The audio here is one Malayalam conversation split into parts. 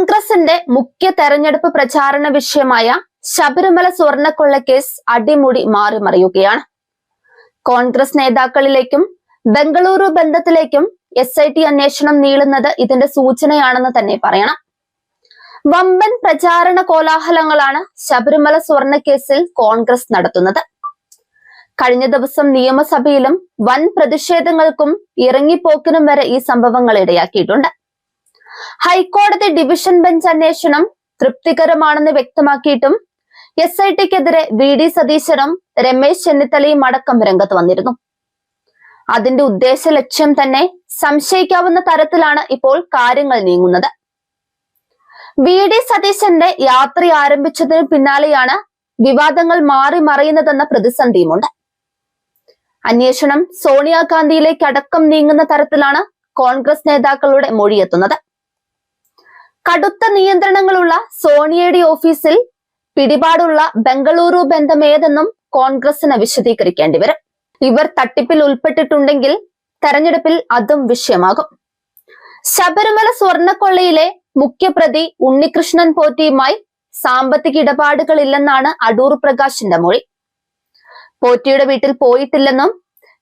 കോൺഗ്രസിന്റെ മുഖ്യ തെരഞ്ഞെടുപ്പ് പ്രചാരണ വിഷയമായ ശബരിമല സ്വർണക്കൊള്ള കേസ് അടിമുടി മാറിമറിയുകയാണ്. കോൺഗ്രസ് നേതാക്കളിലേക്കും ബംഗളൂരു ബന്ധത്തിലേക്കും എസ് ഐ ടി അന്വേഷണം നീളുന്നത് ഇതിന്റെ സൂചനയാണെന്ന് തന്നെ പറയണം. വമ്പൻ പ്രചാരണ കോലാഹലങ്ങളാണ് ശബരിമല സ്വർണ കേസിൽ കോൺഗ്രസ് നടത്തുന്നത്. കഴിഞ്ഞ ദിവസം നിയമസഭയിലും വൻ പ്രതിഷേധങ്ങൾക്കും ഇറങ്ങിപ്പോക്കിനും വരെ ഈ സംഭവങ്ങൾ ഇടയാക്കിയിട്ടുണ്ട്. ഹൈക്കോടതി ഡിവിഷൻ ബെഞ്ച് അന്വേഷണം തൃപ്തികരമാണെന്ന് വ്യക്തമാക്കിയിട്ടും എസ് ഐ ടിക്കെതിരെ വി ഡി സതീശനും രമേശ് ചെന്നിത്തലയും അടക്കം രംഗത്ത് വന്നിരുന്നു. അതിന്റെ ഉദ്ദേശ ലക്ഷ്യം തന്നെ സംശയിക്കാവുന്ന തരത്തിലാണ് ഇപ്പോൾ കാര്യങ്ങൾ നീങ്ങുന്നത്. വി ഡി സതീശന്റെ യാത്ര ആരംഭിച്ചതിന് പിന്നാലെയാണ് വിവാദങ്ങൾ മാറി മറയുന്നതെന്ന പ്രതിസന്ധിയുമുണ്ട്. അന്വേഷണം സോണിയാഗാന്ധിയിലേക്ക് അടക്കം നീങ്ങുന്ന തരത്തിലാണ് കോൺഗ്രസ് നേതാക്കളുടെ മൊഴിയെത്തുന്നത്. കടുത്ത നിയന്ത്രണങ്ങളുള്ള സോണിയയുടെ ഓഫീസിൽ പിടിപാടുള്ള ബംഗളൂരു ബന്ധമേതെന്നും കോൺഗ്രസിന് വിശദീകരിക്കേണ്ടി വരും. ഇവർ തട്ടിപ്പിൽ ഉൾപ്പെട്ടിട്ടുണ്ടെങ്കിൽ തെരഞ്ഞെടുപ്പിൽ അതും വിഷയമാകും. ശബരിമല സ്വർണക്കൊള്ളയിലെ മുഖ്യപ്രതി ഉണ്ണികൃഷ്ണൻ പോറ്റിയുമായി സാമ്പത്തിക ഇടപാടുകളില്ലെന്നാണ് അടൂർ പ്രകാശിന്റെ മൊഴി. പോറ്റിയുടെ വീട്ടിൽ പോയിട്ടില്ലെന്നും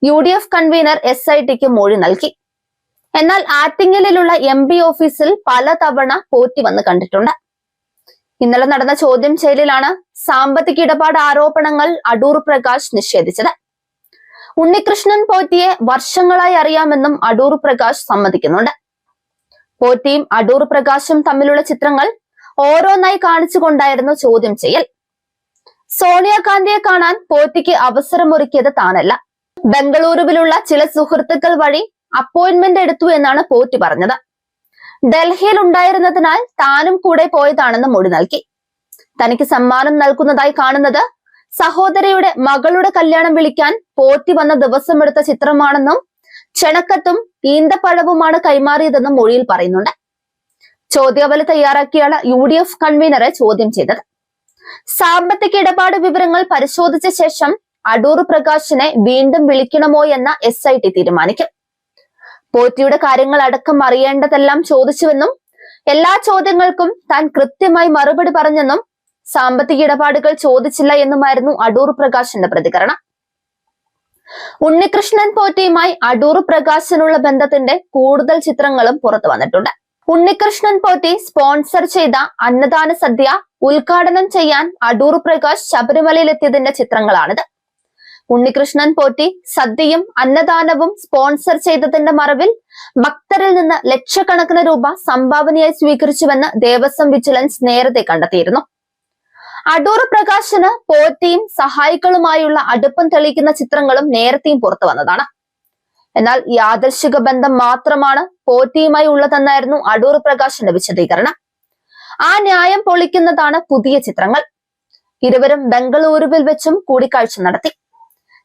U D F convener S I tick മൊഴി നൽകി. എന്നാൽ ആറ്റിങ്ങലിലുള്ള എം പി ഓഫീസിൽ പലതവണ പോറ്റി വന്ന് കണ്ടിട്ടുണ്ട്. ഇന്നലെ നടന്ന ചോദ്യം ചെയ്യലിലാണ് സാമ്പത്തിക ഇടപാട് ആരോപണങ്ങൾ അടൂർ പ്രകാശ് നിഷേധിച്ചത്. ഉണ്ണികൃഷ്ണൻ പോറ്റിയെ വർഷങ്ങളായി അറിയാമെന്നും അടൂർ പ്രകാശ് സമ്മതിക്കുന്നുണ്ട്. പോറ്റിയും അടൂർ പ്രകാശും തമ്മിലുള്ള ചിത്രങ്ങൾ ഓരോന്നായി കാണിച്ചുകൊണ്ടായിരുന്നു ചോദ്യം ചെയ്യൽ. സോണിയാഗാന്ധിയെ കാണാൻ പോറ്റിക്ക് അവസരമൊരുക്കിയത് താനല്ല. ബംഗളൂരുവിലുള്ള ചില സുഹൃത്തുക്കൾ വഴി അപ്പോയിന്റ്മെന്റ് എടുത്തു എന്നാണ് പോറ്റി പറഞ്ഞത്. ഡൽഹിയിൽ ഉണ്ടായിരുന്നതിനാൽ താനും കൂടെ പോയതാണെന്ന് മൊഴി നൽകി. തനിക്ക് സമ്മാനം നൽകുന്നതായി കാണുന്നത് സഹോദരയുടെ മകളുടെ കല്യാണം വിളിക്കാൻ പോറ്റി വന്ന ദിവസം എടുത്ത ചിത്രമാണെന്നും ക്ഷണക്കത്തും ഈന്തപ്പഴവുമാണ് കൈമാറിയതെന്നും മൊഴിയിൽ പറയുന്നുണ്ട്. ചോദ്യാവലി തയ്യാറാക്കിയാണ് യു ഡി എഫ് കൺവീനറെ ചോദ്യം ചെയ്തത്. സാമ്പത്തിക ഇടപാട് വിവരങ്ങൾ പരിശോധിച്ച ശേഷം അടൂർ പ്രകാശിനെ വീണ്ടും വിളിക്കണമോ എന്ന എസ് തീരുമാനിക്കും. പോറ്റിയുടെ കാര്യങ്ങൾ അടക്കം അറിയേണ്ടതെല്ലാം ചോദിച്ചുവെന്നും എല്ലാ ചോദ്യങ്ങൾക്കും താൻ കൃത്യമായി മറുപടി പറഞ്ഞെന്നും സാമ്പത്തിക ഇടപാടുകൾ ചോദിച്ചില്ല എന്നുമായിരുന്നു അടൂർ പ്രകാശിന്റെ പ്രതികരണം. ഉണ്ണികൃഷ്ണൻ പോറ്റിയുമായി അടൂർ പ്രകാശിനുള്ള ബന്ധത്തിന്റെ കൂടുതൽ ചിത്രങ്ങളും പുറത്തു വന്നിട്ടുണ്ട്. ഉണ്ണികൃഷ്ണൻ പോറ്റി സ്പോൺസർ ചെയ്ത അന്നദാന സദ്യ ഉദ്ഘാടനം ചെയ്യാൻ അടൂർ പ്രകാശ് ശബരിമലയിലെത്തിയതിന്റെ ചിത്രങ്ങളാണിത്. ഉണ്ണികൃഷ്ണൻ പോറ്റി സദ്യയും അന്നദാനവും സ്പോൺസർ ചെയ്തതിന്റെ മറവിൽ ഭക്തരിൽ നിന്ന് ലക്ഷക്കണക്കിന് രൂപ സംഭാവനയായി സ്വീകരിച്ചുവെന്ന് ദേവസ്വം വിജിലൻസ് നേരത്തെ കണ്ടെത്തിയിരുന്നു. അടൂർ പ്രകാശന് പോറ്റിയും സഹായികളുമായുള്ള അടുപ്പം തെളിയിക്കുന്ന ചിത്രങ്ങളും നേരത്തെയും പുറത്തു വന്നതാണ്. എന്നാൽ യാദർശിക ബന്ധം മാത്രമാണ് പോറ്റിയുമായി ഉള്ളതെന്നായിരുന്നു അടൂർ പ്രകാശിന്റെ വിശദീകരണം. ആ ന്യായം പൊളിക്കുന്നതാണ് പുതിയ ചിത്രങ്ങൾ. ഇരുവരും ബംഗളൂരുവിൽ വെച്ചും കൂടിക്കാഴ്ച നടത്തി.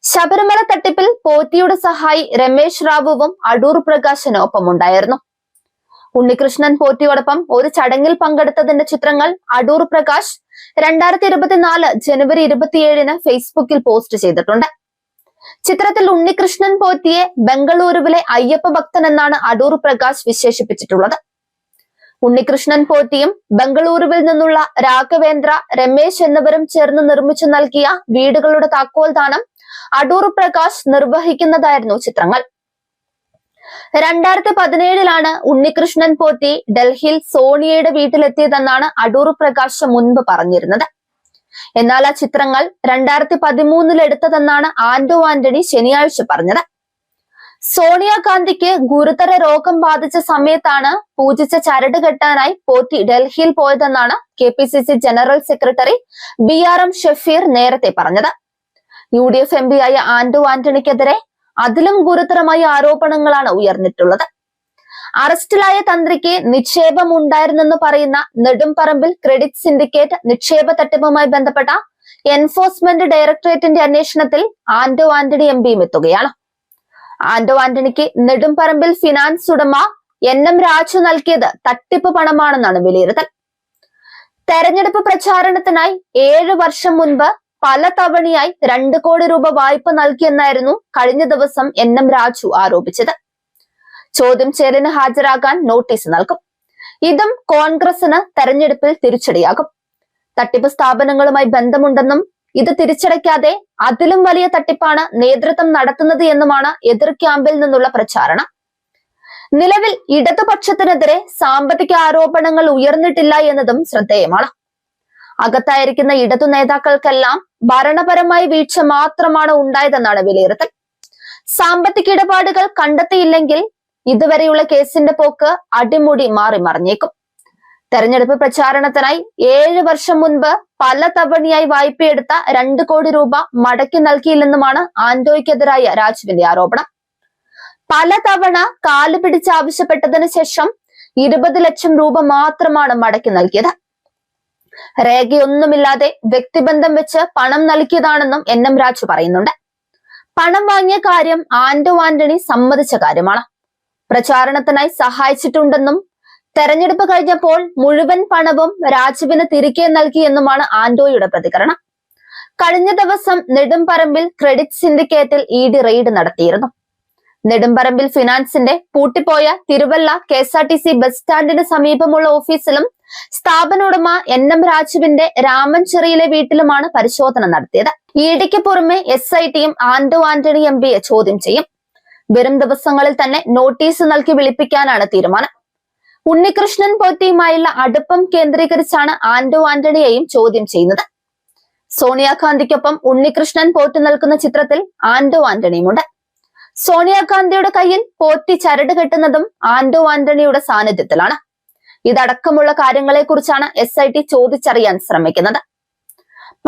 ശബരിമല തട്ടിപ്പിൽ പോത്തിയുടെ സഹായി രമേശ് റാവുവും അടൂർ പ്രകാശിനൊപ്പം ഉണ്ടായിരുന്നു ഉണ്ണികൃഷ്ണൻ പോറ്റിയോടൊപ്പം ഒരു ചടങ്ങിൽ പങ്കെടുത്തതിന്റെ ചിത്രങ്ങൾ അടൂർ പ്രകാശ് രണ്ടായിരത്തി ഇരുപത്തിനാല് ജനുവരി ഇരുപത്തിയേഴിന് ഫേസ്ബുക്കിൽ പോസ്റ്റ് ചെയ്തിട്ടുണ്ട്. ചിത്രത്തിൽ ഉണ്ണികൃഷ്ണൻ പോറ്റിയെ ബംഗളൂരുവിലെ അയ്യപ്പ ഭക്തൻ എന്നാണ് അടൂർ പ്രകാശ് വിശേഷിപ്പിച്ചിട്ടുള്ളത്. ഉണ്ണികൃഷ്ണൻ പോറ്റിയും ബംഗളൂരുവിൽ നിന്നുള്ള രാഘവേന്ദ്ര രമേശ് എന്നിവരും ചേർന്ന് നിർമ്മിച്ചു നൽകിയ വീടുകളുടെ താക്കോൽ ദാനം അടൂർ പ്രകാശ് നിർവഹിക്കുന്നതായിരുന്നു ചിത്രങ്ങൾ. രണ്ടായിരത്തി പതിനേഴിലാണ് ഉണ്ണികൃഷ്ണൻ പോറ്റി ഡൽഹിയിൽ സോണിയയുടെ വീട്ടിലെത്തിയതെന്നാണ് അടൂർ പ്രകാശ് മുൻപ് പറഞ്ഞിരുന്നത്. എന്നാൽ ആ ചിത്രങ്ങൾ രണ്ടായിരത്തി പതിമൂന്നിൽ എടുത്തതെന്നാണ് ആന്റോ ആന്റണി ശനിയാഴ്ച പറഞ്ഞത്. സോണിയാഗാന്ധിക്ക് ഗുരുതര രോഗം ബാധിച്ച സമയത്താണ് പൂജിച്ച ചരട് കെട്ടാനായി പോറ്റി ഡൽഹിയിൽ പോയതെന്നാണ് K general secretary B R M Shafeer നേരത്തെ പറഞ്ഞത്. യു ഡി എഫ് എം ആയ ആന്റോ ആന്റണിക്കെതിരെ അതിലും ഗുരുതരമായ ആരോപണങ്ങളാണ് ഉയർന്നിട്ടുള്ളത്. അറസ്റ്റിലായ തന്ത്രിക്ക് നിക്ഷേപം ഉണ്ടായിരുന്നെന്ന് പറയുന്ന നെടുംപറമ്പിൽ ക്രെഡിറ്റ് സിൻഡിക്കേറ്റ് നിക്ഷേപ തട്ടിപ്പുമായി ബന്ധപ്പെട്ട എൻഫോഴ്സ്മെന്റ് ഡയറക്ടറേറ്റിന്റെ അന്വേഷണത്തിൽ ആന്റോ ആന്റണി എം പിയും എത്തുകയാണ്. ആന്റോ ആന്റണിക്ക് നെടുംപറമ്പിൽ ഫിനാൻസ് ഉടമ എൻ എം രാജു നൽകിയത് തട്ടിപ്പ് പണമാണെന്നാണ് വിലയിരുത്തൽ. തെരഞ്ഞെടുപ്പ് പ്രചാരണത്തിനായി ഏഴ് വർഷം മുൻപ് പല തവണയായി രണ്ട് കോടി രൂപ വായ്പ നൽകിയെന്നായിരുന്നു കഴിഞ്ഞ ദിവസം എൻ എം രാജു ആരോപിച്ചത്. ചോദ്യം ചെയ്യലിന് ഹാജരാകാൻ നോട്ടീസ് നൽകും. ഇതും കോൺഗ്രസിന് തെരഞ്ഞെടുപ്പിൽ തിരിച്ചടിയാകും. തട്ടിപ്പ് സ്ഥാപനങ്ങളുമായി ബന്ധമുണ്ടെന്നും ഇത് തിരിച്ചടയ്ക്കാതെ അതിലും വലിയ തട്ടിപ്പാണ് നേതൃത്വം നടത്തുന്നത് എന്നുമാണ് എതിർ ക്യാമ്പിൽ നിന്നുള്ള പ്രചാരണം. നിലവിൽ ഇടതുപക്ഷത്തിനെതിരെ സാമ്പത്തിക ആരോപണങ്ങൾ ഉയർന്നിട്ടില്ല എന്നതും ശ്രദ്ധേയമാണ്. അകത്തായിരിക്കുന്ന ഇടതു നേതാക്കൾക്കെല്ലാം ഭരണപരമായ വീഴ്ച മാത്രമാണ് ഉണ്ടായതെന്നാണ് വിലയിരുത്തൽ. സാമ്പത്തിക ഇടപാടുകൾ കണ്ടെത്തിയില്ലെങ്കിൽ ഇതുവരെയുള്ള കേസിന്റെ പോക്ക് അടിമുടി മാറി മറിഞ്ഞേക്കും. തെരഞ്ഞെടുപ്പ് പ്രചാരണത്തിനായി ഏഴ് വർഷം മുൻപ് പല തവണയായി വായ്പയെടുത്ത രണ്ട് കോടി രൂപ മടക്കി നൽകിയില്ലെന്നുമാണ് ആന്റോയ്ക്കെതിരായ രാജുവിന്റെ ആരോപണം. പല തവണ കാൽ പിടിച്ച് ആവശ്യപ്പെട്ടതിന് ശേഷം ഇരുപത് ലക്ഷം രൂപ മാത്രമാണ് മടക്കി നൽകിയത്. രേഖയൊന്നുമില്ലാതെ വ്യക്തിബന്ധം വെച്ച് പണം നൽകിയതാണെന്നും എൻ എം രാജു പറയുന്നുണ്ട്. പണം വാങ്ങിയ കാര്യം ആന്റോ ആന്റണി സമ്മതിച്ച കാര്യമാണ്. പ്രചാരണത്തിനായി സഹായിച്ചിട്ടുണ്ടെന്നും തെരഞ്ഞെടുപ്പ് കഴിഞ്ഞപ്പോൾ മുഴുവൻ പണവും രാജുവിന് തിരികെ നൽകിയെന്നുമാണ് ആന്റോയുടെ പ്രതികരണം. കഴിഞ്ഞ ദിവസം നെടുംപറമ്പിൽ ക്രെഡിറ്റ് സിൻഡിക്കേറ്റിൽ ഇ ഡി റെയ്ഡ് നടത്തിയിരുന്നു. നെടുമ്പറമ്പിൽ ഫിനാൻസിന്റെ പൂട്ടിപ്പോയ Thiruvalla K S R T C bus സ്റ്റാൻഡിന് സമീപമുള്ള ഓഫീസിലും സ്ഥാപന ഉടമ എൻ എം രാജുവിന്റെ രാമൻചെറിയിലെ വീട്ടിലുമാണ് പരിശോധന നടത്തിയത്. ഇഡിക്ക് പുറമെ എസ് ഐ ടിയും ആന്റോ ആന്റണി എം പിയെ ചോദ്യം ചെയ്യും. വരും ദിവസങ്ങളിൽ തന്നെ നോട്ടീസ് നൽകി വിളിപ്പിക്കാനാണ് തീരുമാനം. ഉണ്ണികൃഷ്ണൻ പോറ്റിയുമായുള്ള അടുപ്പം കേന്ദ്രീകരിച്ചാണ് ആന്റോ ആന്റണിയെയും ചോദ്യം ചെയ്യുന്നത്. സോണിയാഗാന്ധിക്കൊപ്പം ഉണ്ണികൃഷ്ണൻ പോറ്റി നിൽക്കുന്ന ചിത്രത്തിൽ ആന്റോ ആന്റണിയുമുണ്ട്. സോണിയാഗാന്ധിയുടെ കയ്യിൽ പോറ്റി ചരട് കെട്ടുന്നതും ആന്റോ ആന്റണിയുടെ സാന്നിധ്യത്തിലാണ്. ഇതടക്കമുള്ള കാര്യങ്ങളെക്കുറിച്ചാണ് എസ് ഐ ടി ചോദിച്ചറിയാൻ ശ്രമിക്കുന്നത്.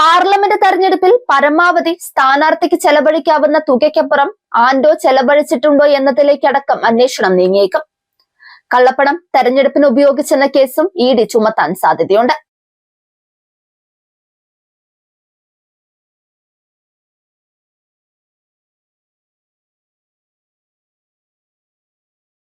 പാർലമെന്റ് തെരഞ്ഞെടുപ്പിൽ പരമാവധി സ്ഥാനാർത്ഥിക്ക് ചെലവഴിക്കാവുന്ന തുകയ്ക്കപ്പുറം ആന്റോ ചെലവഴിച്ചിട്ടുണ്ടോ എന്നതിലേക്കടക്കം അന്വേഷണം നീങ്ങിയേക്കും. കള്ളപ്പണം തെരഞ്ഞെടുപ്പിന് ഉപയോഗിച്ചെന്ന കേസും ഇ ഡി ചുമത്താൻ സാധ്യതയുണ്ട്.